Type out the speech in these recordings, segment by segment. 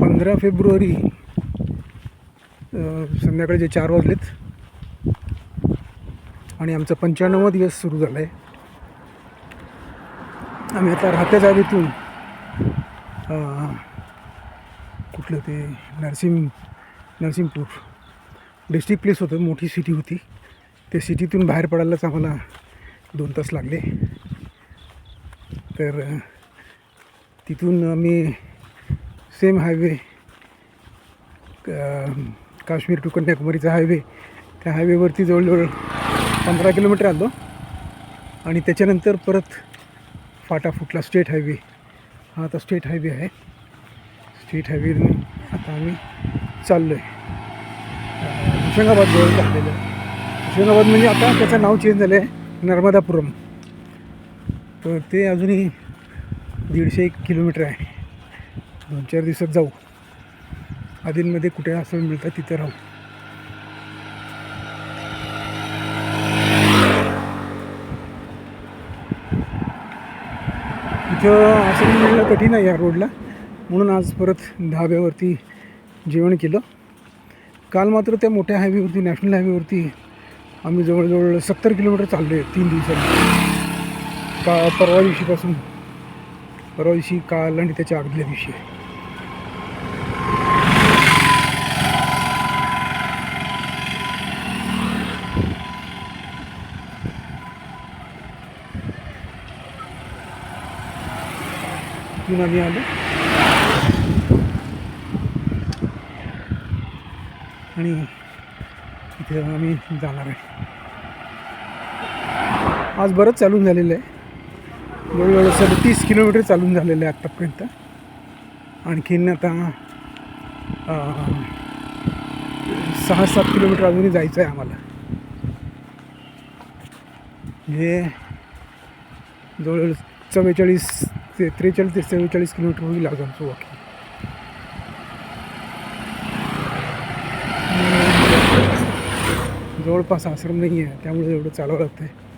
पंधरा फेब्रुवारी संध्याकाळी संध्याकाळचे चार वाजलेत आणि आमचा पंच्याण्णव दिवस सुरू झाला आहे आम्ही आता राहत्या जागेतून कुठलं ते नरसिंग नरसिंगपूर डिस्ट्रिक्ट प्लेस होतं मोठी सिटी होती. त्या सिटीतून बाहेर पडायलाच आम्हाला दोन तास लागले. तर तिथून आम्ही सेम हायवे काश्मीर टू कन्याकुमारीचा हायवे त्या हायवेवरती जवळजवळ पंधरा किलोमीटर आलो आणि त्याच्यानंतर परत फाटा फुटला स्टेट हायवे. हा आता स्टेट हायवे आहे. स्टेट हायवेने आता आम्ही चाललो आहे होशंगाबाद जवळ चाललेलं आहे होशंगाबाद म्हणजे आता त्याचं नाव चेंज झालं आहे नर्मदापुरम. तर ते अजूनही दीडशे एक किलोमीटर आहे. दोन चार दिवसात जाऊ. आधींमध्ये कुठे असं मिळतं तिथं राहू. इथं असं मिळणं कठीण आहे या रोडला. म्हणून आज परत धाब्यावरती जेवण केलं. काल मात्र त्या मोठ्या हायवेवरती नॅशनल हायवेवरती आम्ही जवळजवळ सत्तर किलोमीटर चाललो आहे तीन दिवसांनी. का परवा दिवशीपासून. परवा दिवशी काल आणि त्याच्या अगदल्या दिवशी. तिथून आम्ही आलो. आणि इथे आम्ही जाणार आहे. आज बरंच चालून झालेलं आहे. जवळजवळ सदतीस किलोमीटर चालून झालेलं आहे आत्तापर्यंत. आणखीन आता सहा सात किलोमीटर अजूनही जायचं आहे आम्हाला. हे जवळजवळ चव्वेचाळीस ते त्रेचाळीस ते चव्वेचाळीस किलोमीटर होईल आज आमचं वॉकिंग जवळपास आश्रम नाही आहे त्यामुळे एवढं चालावं लागतं आहे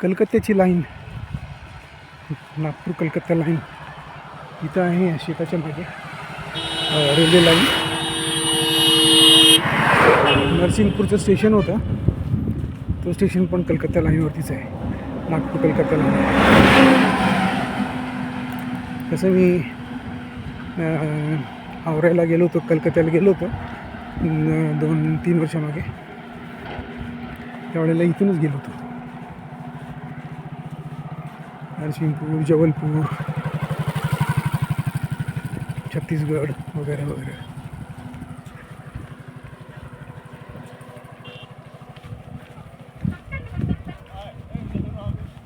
कलकत्त्याची लाईन नागपूर कलकत्ता लाईन इथं आहे शेताच्या मागे रेल्वे लाईन नरसिंगपूरचं स्टेशन होतं. तो स्टेशन पण कलकत्ता लाईनवरतीच आहे. नागपूर कलकत्ता लाईन. तसं मी आवरायला गेलो होतो कलकत्त्याला गेलो होतो दोन तीन वर्षामागे. त्यावेळेला इथूनच गेलो होतो. नरसिंगपूर जबलपूर छत्तीसगड वगैरे वगैरे.